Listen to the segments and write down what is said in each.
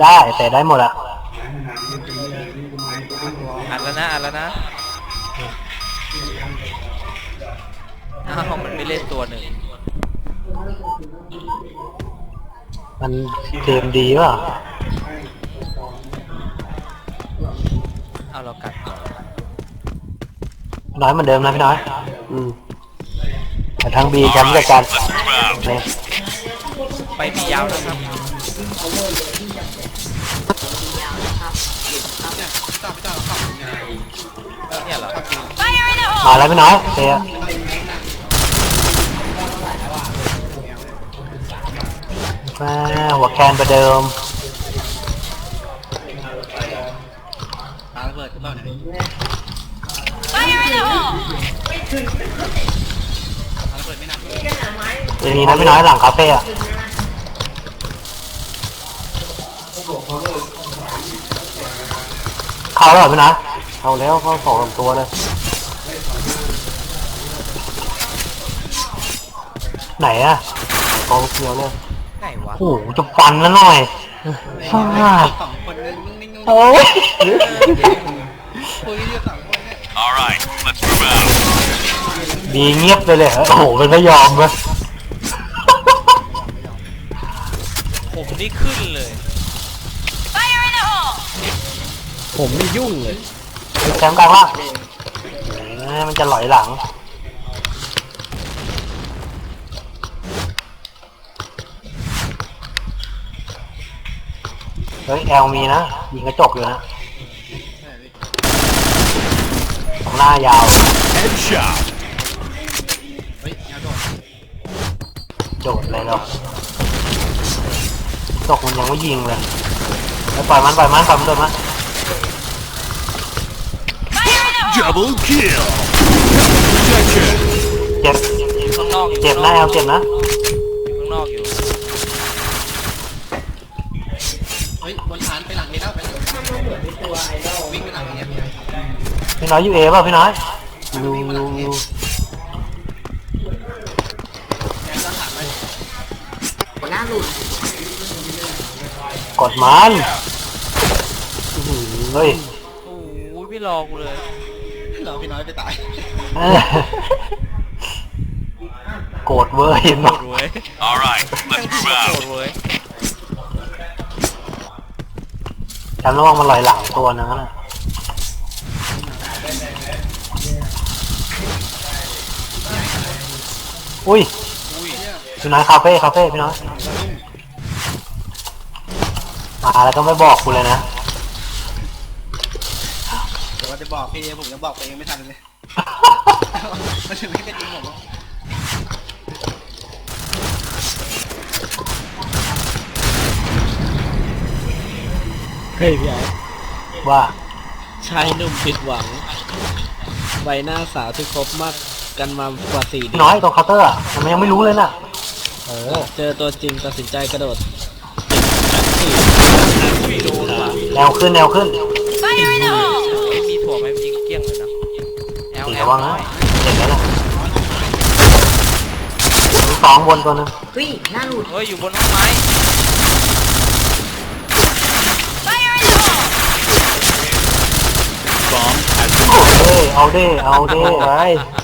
ได้แต่ได้หมดอะอัดแล้วนะอัดแล้วนะอ้าวมันไม่เล่นตัวหนึ่งมันเกมดีป่ะเอาเรากัดก่อนน้อยเหมือนเดิมนะพี่น้อย อืมแต่ทางบีแชมป์จัดการเนี่ยไปมียาวแล้วครับ แล้วพี่น้อยเตะแม่หัวแคนประเดิมปาระเบิดหรือเปล่าเนี่ย Fire in the hole! ปาระเบิดไม่นับเลยอย่างนี้นะพี่น้อยหลังคาเฟ่อะเข้าแล้วเหรอพี่น้อยเข้าแล้วเข้าสองสามตัวเลย ไหนอะกองเขียวเลยไหนวะโอ้โหจะฟันแล้วหน่อยฟาดสองคนเลยนิ่งๆโอ้ยคุยอยู่สองคนเนี่ย All right, let's move out. ดีเงียบไปเลยเหรอโอ้โหมันไม่ยอมเลยผมนี่ขึ้นเลย Fire in the hole! ผมไม่ยุ่งเลยแชมป์กลางล่างเอ้ยมันจะหลอยหลัง เฮ้ยแอลมีนะยิงกระจกอยู่นะของหน้ายาว Headshot. เฮ้ยยาวโดดโดดเลยเนาะตกมันยังไม่ยิงเลยแล้วปล่อยมันปล่อยมันปล่อยมันโดดมา Fire in the hole! Double kill. Protection. เจ็บอยู่ข้างนอกอยู่เจ็บนะแอลเจ็บนะ พี่น้อยยูเอป่ะพี่น้อยยูยูยูแอนต้องถามไปกดมันอื้อหือเฮ้ยโอ้ยไม่รอกูเลยเราพี่น้อยไปตายเอ้ยโกรธเว้ยโกรเนาะธเว้ย All right, let's move โกร out. ธเว้ยฉันระวังมันลอยหลังตัวนึงนะ อุ้ยอุ้ยพี่น้อยคาเฟ่คาเฟ่พี่น้อยมาแล้วก็ไม่บอกกูเลยนะเดี๋ยวว่าจะบอกพี่ผมจะบอกไปยังไม่ทันเลยมันถึงไม่เป็นจริงผมเฮ้ยพี่ไอ้ว่าชายหนุ่มผิดหวัง ใบหน้าสาวที่คบมาก กันมากว่าสี่เดืพี่อน้อยนตรงเคาน์เตอร์อะมันยังไม่รู้เลยน่ะ เออ เจอตัวจริงตัดสินใจกระโดดอุ้ยโดนว่ะแนวขึ้นแนวขึ้น Fire in the hole! เอ้ยมีถั่วไหมยิงเกลี้ยงเลยนะแอลตีแอระลวังน้นะอยเห็นแล้วนะมีสองบนตัวนึงเฮ้ยอยู่บนต้นไม้ Fire in the hole! Bomb has เอาเด้เอาเด้เอาเด้ไป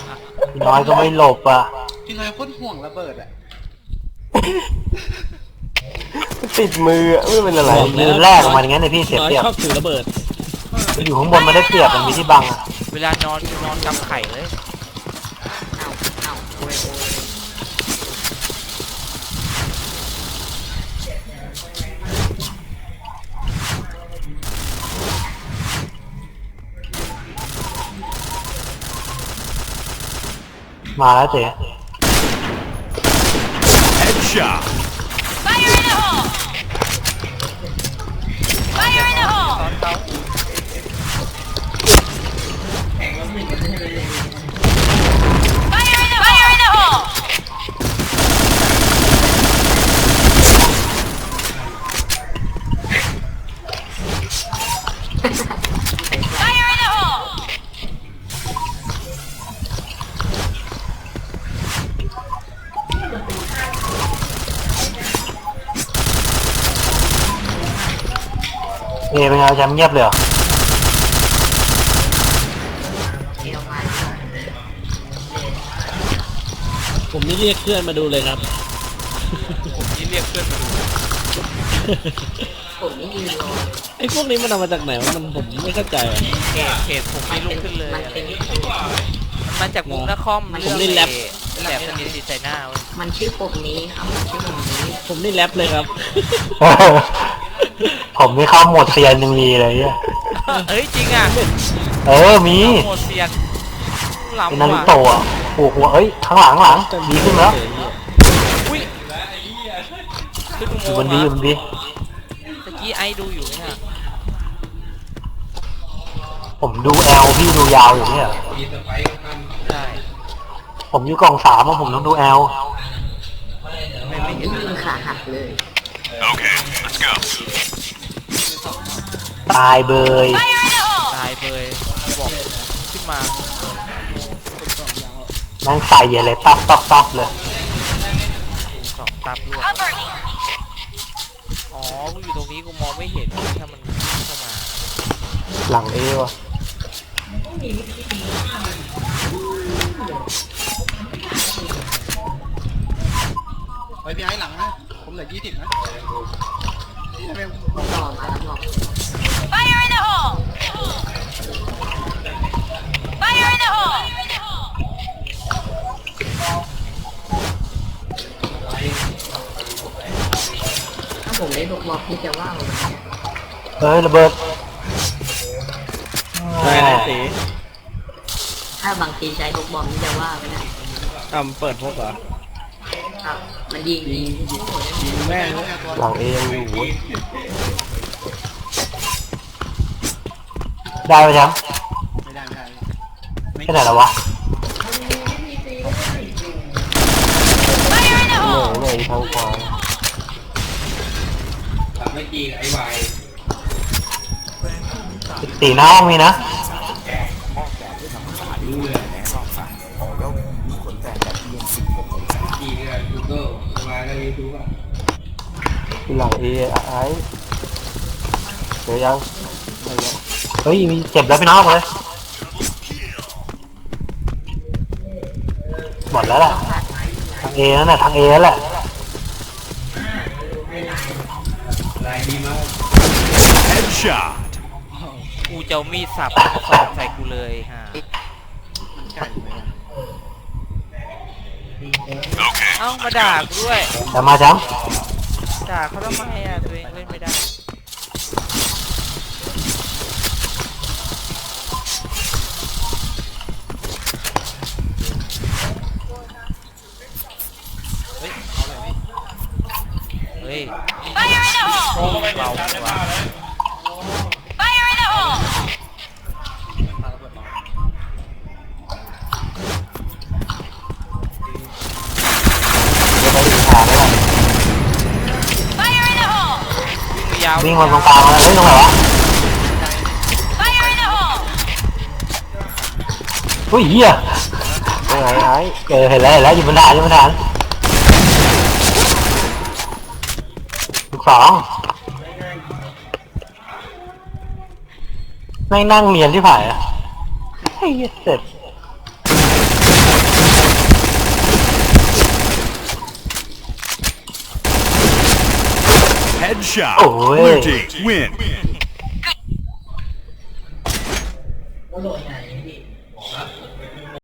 พี่น้อยก็ไม่หลบอะพี่น้อยโคตรห่วงระเบิดอะติดมือไม่เป็นอะไรมือแรกออกมาอย่างงั้นเลยพี่เสียน้อยเปรียบชอบถือระเบิด อยู่ข้างบนมันได้เปรียบมันมีที่บังอะเวลานอนนอนกำไข่เลย มาแล้วเจ๊ headshot. เอเป็นไงแชมป์เงียบเลยเหรอผมนี่เรียกเพื่อนมาดูเลยครับ ผมนี่เรียกเพื่อนมาดูไอ้พวกนี้มันเอามาจากไหนวะมันผมไม่เข้าใจอะเขตเขตผมไม่ลุกขึ้นเลยอะไรมันมาจากมุกนครผมเรื่องนี่แรปแหลบสนิทสีใส่หน้าเว้ยมันชื่อปุ่มนี้ครับมันชื่อปุ่มนี้ผมนี่แรปเลยครับ ผมนี่เข้าโหมดเซียนยังมีเลยเนี่ยเอ้ยจริงอะเออมีโมเซียนหเป็นล้ำนาริว่ะโตะอะปลูกหัวเอ้ยข้างหลังข้างหลังดีขึ้นแล้วอุ้ยขึ้นอุอโมยู่งบนค์ดีมาอยู่บนดีตะกี้ไอ้ดูอยู่เนี่ยผมดูแอลพี่ดูยาวอยู่เนี่ย ใช่ผมอยู่กล่องสามอะผมต้องดูแอลไม่ไม่เห็นยิงขาหักเลย Okay, let's go. ตายเบย Fire in the hole! ตายเบยบอกขึ้นมาแม่งใส่ใหญ่เลยตับตับตับเลยสองตับรวด Cover me! อ๋อ กูอยู่ตรงนี้กูมองไม่เห็นถ้ามันเข้ามา หลังเอวอะไว้พี่ไอ้หลังนะ ผมเหลือยี่สิบนะทำไมต่อมาแล้วบอก Fire in the hole! Fire in the hole! ถ้าผมได้ลูกบอกพี่จะว่าผมไหมเฮ้ยระเบิดใช่ไหมสีถ้าบางทีใช้ลูกบอมพี่จะว่าไม่ได้ทำเปิดพวกเหรอครับมันยิงยิงยิงยิงแม่งต้องเอาตัว หลังเอยังอยู่เว้ยได้ไหมแชมป์ไม่ได้ไม่ได้ไม่แค่ไหนแล้ววะ Fire in the โอ้ hole! โหเลยทางขวาตีหน้าห้องมีนะที่หลังเอไอ้เดี๋ยวยัง เฮ้ยมีเจ็บแล้วพี่น้องเลยหมดแล้วแหละทางเอนั่นแหละทางเอนั่นแหละ Headshot. กูจะเอามีดสับสอดใส่กูเลยฮะ Okay. เอ้ามาด่ากูด้วยแต่มาจ้ด่าเขาทำไมอะตัวเองเล่นไม่ได้าจังวะ Fire in the hole! ำเดี๋ยวไปอีกทางแล้ว Fire in the hole! วิ่งยาววิ่งมาตรงกลางแล้วเฮ้ยตรงไหนวะ Fire in the hole! เฮ้ยเหี้ยตรงไหนไอ้เออเห็นแล้วเห็นแล้วอยู่บนฐานอยู่บนฐานลูกสอง ไม่งนั่งเรียนที่ผ่ายอะไอ้เหี้ยเสร็จ Headshot. Oh, Blue hey. team win.